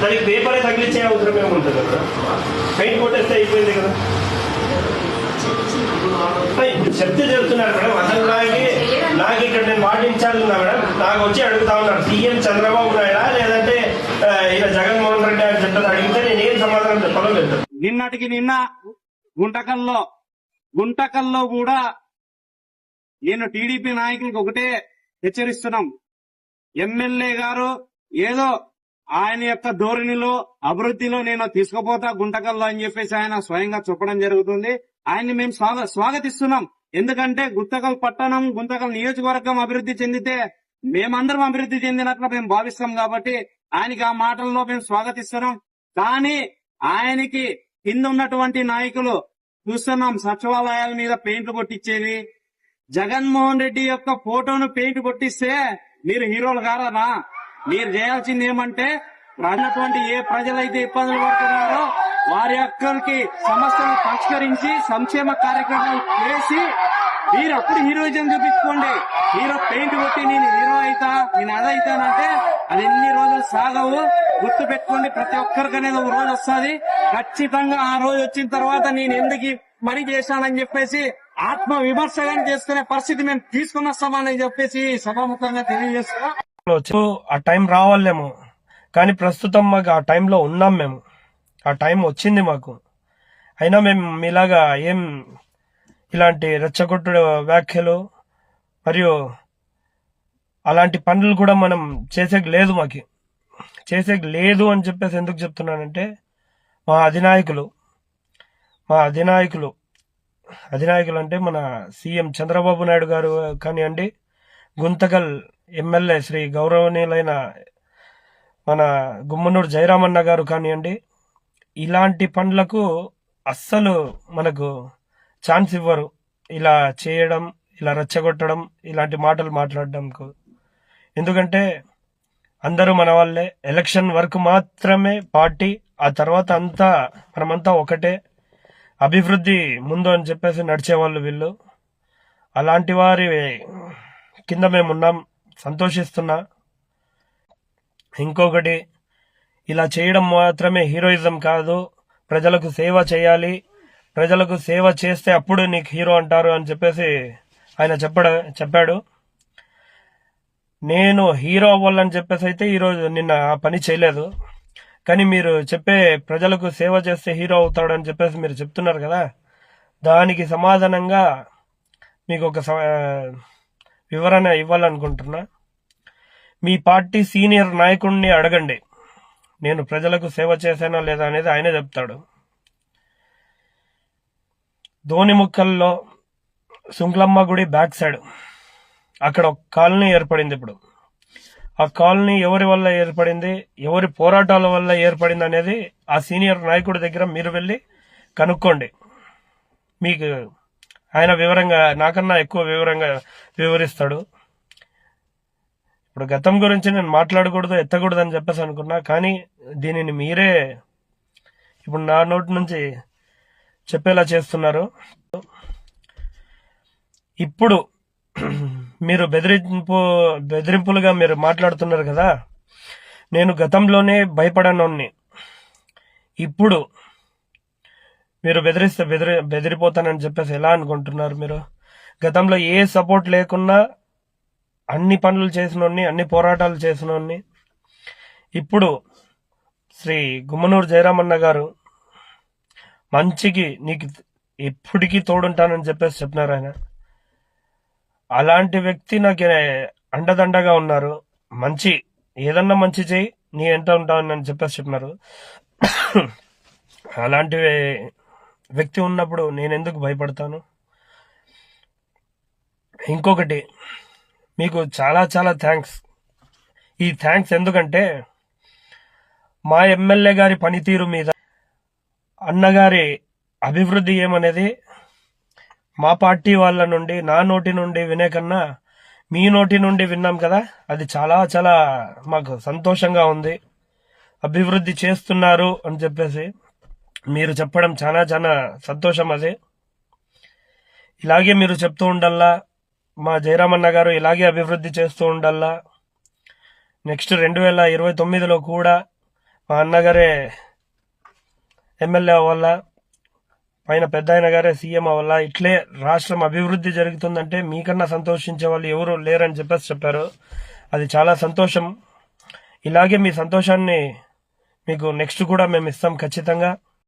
దానికి పేపరే తగిలించే అవసరం ఏముంటుంది కదా. పెయింట్ కొట్టేస్తే అయిపోయింది కదా. చెప్తే చెప్తున్నారు మేడం. అసలు నాకు నాకు ఇక్కడ నేను పాటించాలి మేడం. నాకు వచ్చి అడుగుతా ఉన్నారు. సీఎం చంద్రబాబు నాయుడా లేదంటే ఇలా జగన్మోహన్ రెడ్డి అని చెప్పని అడిగితే నేను ఏం సమాధానం చెప్పాలో లేదు. నిన్నటికి నిన్న గుంటకల్లో గుంటకల్లో కూడా నేను టీడీపీ నాయకులకు ఒకటే హెచ్చరిస్తున్నాం. ఎమ్మెల్యే గారు ఏదో ఆయన యొక్క ధోరణిలో అభివృద్ధిలో నేను తీసుకుపోతా గుంటకల్లో అని చెప్పేసి ఆయన స్వయంగా చెప్పడం జరుగుతుంది. ఆయన్ని మేము స్వాగ స్వాగతిస్తున్నాం. ఎందుకంటే గుంతకల్ పట్టణం గుంతకల్ నియోజకవర్గం అభివృద్ధి చెందితే మేమందరం అభివృద్ధి చెందినట్లు మేము భావిస్తాం కాబట్టి ఆయనకి ఆ మాటల్లో మేము స్వాగతిస్తున్నాం. కానీ ఆయనకి కింద ఉన్నటువంటి నాయకులు చూస్తున్నాం సచివాలయాల మీద పెయింట్లు కొట్టించేది జగన్మోహన్ రెడ్డి యొక్క ఫోటోను పెయింట్ కొట్టిస్తే మీరు హీరోలు కారానా మీరు చేయాల్సింది ఏమంటే అన్నటువంటి ఏ ప్రజలైతే ఇబ్బందులు పడుతున్నారో వారి యొక్కరికి సమస్యలు పరిష్కరించి సంక్షేమ కార్యక్రమాలు చేసి మీరు అప్పుడు హీరోయిజం చూపించుకోండి. హీరో పెయింట్ కొట్టి నేను హీరో అయితా నేను అదైతానంటే అది ఎన్ని రోజులు సాగవు. గుర్తు పెట్టుకోండి ప్రతి ఒక్కరికి అనేది ఒక రోజు వస్తుంది. ఖచ్చితంగా ఆ రోజు వచ్చిన తర్వాత నేను ఎందుకు పని చేశానని చెప్పేసి ఆత్మ విమర్శగానే చేసుకునే పరిస్థితి మేము తీసుకుని వస్తామని చెప్పేసి సభాముఖంగా తెలియజేస్తున్నాం. వచ్చు ఆ టైం రావాలేమో. కానీ ప్రస్తుతం మాకు ఆ టైంలో ఉన్నాం మేము. ఆ టైం వచ్చింది మాకు. అయినా మేము మీలాగా ఏం ఇలాంటి రెచ్చగొట్టు వ్యాఖ్యలు మరియు అలాంటి పనులు కూడా మనం చేసేకి లేదు మాకి. చేసేకి లేదు అని చెప్పేసి ఎందుకు చెప్తున్నానంటే మా అధినాయకులు మా అధినాయకులు అధినాయకులు అంటే మన సీఎం చంద్రబాబు నాయుడు గారు కానివ్వండి గుంతకల్ ఎమ్మెల్యే శ్రీ గౌరవనీయులైన మన గుమ్మనూరు జయరామన్న గారు కానివ్వండి ఇలాంటి పనులకు అస్సలు మనకు ఛాన్స్ ఇవ్వరు. ఇలా చేయడం ఇలా రెచ్చగొట్టడం ఇలాంటి మాటలు మాట్లాడడంకు. ఎందుకంటే అందరూ మన వాళ్ళే ఎలక్షన్ వరకు మాత్రమే పార్టీ ఆ తర్వాత అంతా మనమంతా ఒకటే. అభివృద్ధి ముందు అని చెప్పేసి నడిచేవాళ్ళు వీళ్ళు. అలాంటి వారి కింద మేము ఉన్నాం సంతోషిస్తున్నా. ఇంకొకటి ఇలా చేయడం మాత్రమే హీరోయిజం కాదు ప్రజలకు సేవ చేయాలి. ప్రజలకు సేవ చేస్తే అప్పుడు నీకు హీరో అంటారు అని చెప్పేసి ఆయన చెప్పడ చెప్పాడు. నేను హీరో అవ్వాలని చెప్పేసి అయితే ఈరోజు నిన్న ఆ పని చేయలేదు. కానీ మీరు చెప్పే ప్రజలకు సేవ చేస్తే హీరో అవుతాడు అని చెప్పేసి మీరు చెప్తున్నారు కదా. దానికి సమాధానంగా మీకు ఒక స- వివరణ ఇవ్వాలనుకుంటున్నా. మీ పార్టీ సీనియర్ నాయకుడిని అడగండి. నేను ప్రజలకు సేవ చేశానా లేదా అనేది ఆయనే చెప్తాడు. ధోని ముక్కల్లో శుంక్లమ్మ గుడి బ్యాక్ సైడ్. అక్కడ ఒక కాలనీ ఏర్పడింది ఇప్పుడు. ఆ కాలనీ ఎవరి వల్ల ఏర్పడింది ఎవరి పోరాటాల వల్ల ఏర్పడింది అనేది ఆ సీనియర్ నాయకుడి దగ్గర మీరు వెళ్ళి కనుక్కోండి. మీకు ఆయన వివరంగా నాకన్నా ఎక్కువ వివరంగా వివరిస్తాడు. ఇప్పుడు గతం గురించి నేను మాట్లాడకూడదు ఎత్తకూడదు అని చెప్పేసి అనుకున్నా కానీ దీనిని మీరే ఇప్పుడు నా నోటి నుంచి చెప్పేలా చేస్తున్నారు. ఇప్పుడు మీరు బెదిరింపు బెదిరింపులుగా మీరు మాట్లాడుతున్నారు కదా నేను గతంలోనే భయపడనోన్ని. ఇప్పుడు మీరు బెదిరిస్తే బెదిరి బెదిరిపోతానని చెప్పేసి ఎలా అనుకుంటున్నారు మీరు? గతంలో ఏ సపోర్ట్ లేకున్నా అన్ని పనులు చేసినోన్ని అన్ని పోరాటాలు చేసినోన్ని. ఇప్పుడు శ్రీ గుమ్మనూరు జయరామన్న గారు మంచికి నీకు ఎప్పటికీ తోడుంటానని చెప్పేసి చెప్పినారు ఆయన. అలాంటి వ్యక్తి నాకు అండదండగా ఉన్నారు. మంచి ఏదన్నా మంచి చేయి నీ ఎంత ఉంటానని చెప్పేసి చెప్పినారు. అలాంటివి వ్యక్తి ఉన్నప్పుడు నేను ఎందుకు భయపడతాను? ఇంకొకటి మీకు చాలా చాలా థ్యాంక్స్ ఈ థ్యాంక్స్ ఎందుకంటే మా ఎమ్మెల్యే గారి పనితీరు మీద అన్నగారి అభివృద్ధి ఏమనేది మా పార్టీ వాళ్ళ నుండి నా నోటి నుండి వినే కన్నా మీ నోటి నుండి విన్నాం కదా? అది చాలా చాలా మాకు సంతోషంగా ఉంది. అభివృద్ధి చేస్తున్నారు అని చెప్పేసి మీరు చెప్పడం చాలా చాలా సంతోషం అది. ఇలాగే మీరు చెప్తూ ఉండల్లా మా జయరామన్న గారు ఇలాగే అభివృద్ధి చేస్తూ ఉండల్లా నెక్స్ట్ రెండు వేల ఇరవై తొమ్మిదిలో కూడా మా అన్నగారే ఎమ్మెల్యే అవ్వాలా పైన పెద్ద ఆయన గారే సీఎం అవ్వాలా ఇట్లే రాష్ట్రం అభివృద్ధి జరుగుతుందంటే మీకన్నా సంతోషించే వాళ్ళు ఎవరు లేరని చెప్పేసి చెప్పారు. అది చాలా సంతోషం. ఇలాగే మీ సంతోషాన్ని మీకు నెక్స్ట్ కూడా మేము ఇస్తాం ఖచ్చితంగా.